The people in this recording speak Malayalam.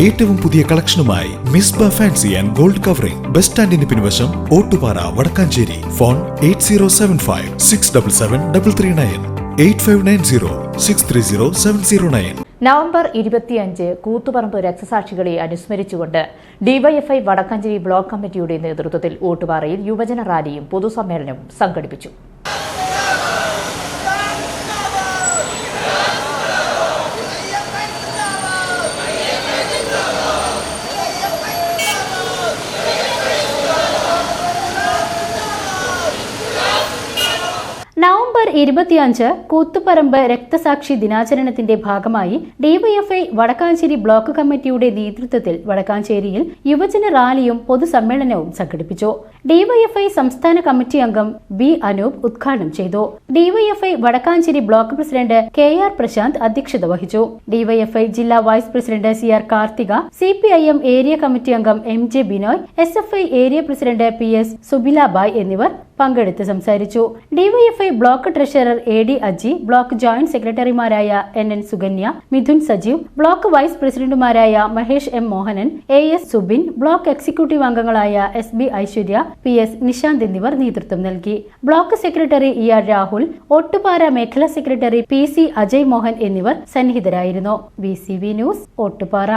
ഏറ്റവും പുതിയ കളക്ഷനുമായി Misba fancy and gold covering. Bus സ്റ്റാൻഡിന് പിൻവശം Ottupara Vadakkanchery. Phone eight zero seven five six double seven double three nine. Eight five nine zero six three zero seven zero nine. November ഇരുപത്തിയഞ്ച് കൂത്തുപറമ്പ് രക്തസാക്ഷികളെ അനുസ്മരിച്ചുകൊണ്ട് ഡിവൈഎഫ്ഐ വടക്കാഞ്ചേരി ബ്ലോക്ക് കമ്മിറ്റിയുടെ നേതൃത്വത്തിൽ ഓട്ടുപാറയിൽ യുവജന റാലിയും പൊതുസമ്മേളനവും സംഘടിപ്പിച്ചു. നവംബർ ഇരുപത്തിയഞ്ച് കൂത്തുപറമ്പ് രക്തസാക്ഷി ദിനാചരണത്തിന്റെ ഭാഗമായി ഡിവൈഎഫ്ഐ വടക്കാഞ്ചേരി ബ്ലോക്ക് കമ്മിറ്റിയുടെ നേതൃത്വത്തിൽ വടക്കാഞ്ചേരിയിൽ യുവജന റാലിയും പൊതുസമ്മേളനവും സംഘടിപ്പിച്ചു. ഡിവൈഎഫ്ഐ സംസ്ഥാന കമ്മിറ്റി അംഗം ബി അനൂപ് ഉദ്ഘാടനം ചെയ്തു. DYFI Vadakkanchery block president K R Prashanth അധ്യക്ഷത വഹിച്ചു. ഡിവൈഎഫ്ഐ ജില്ലാ vice president C R Karthika C P I M area committee അംഗം M J Binoy S F I area president P S Subilabai എന്നിവർ പങ്കെടുത്ത് സംസാരിച്ചു. DYFI block treasurer A D Aji block joint സെക്രട്ടറിമാരായ N N Sukanya Mithun Sajeev block vice പ്രസിഡന്റുമാരായ Mahesh M Mohanan A S Subin block executive അംഗങ്ങളായ S B Aishwarya P S Nishanth എന്നിവർ നേതൃത്വം നൽകി. Block secretary E R Rahul Ottupara മേഖലാ secretary P C Ajay Mohan എന്നിവർ സന്നിഹിതരായിരുന്നു. B C V news Ottupara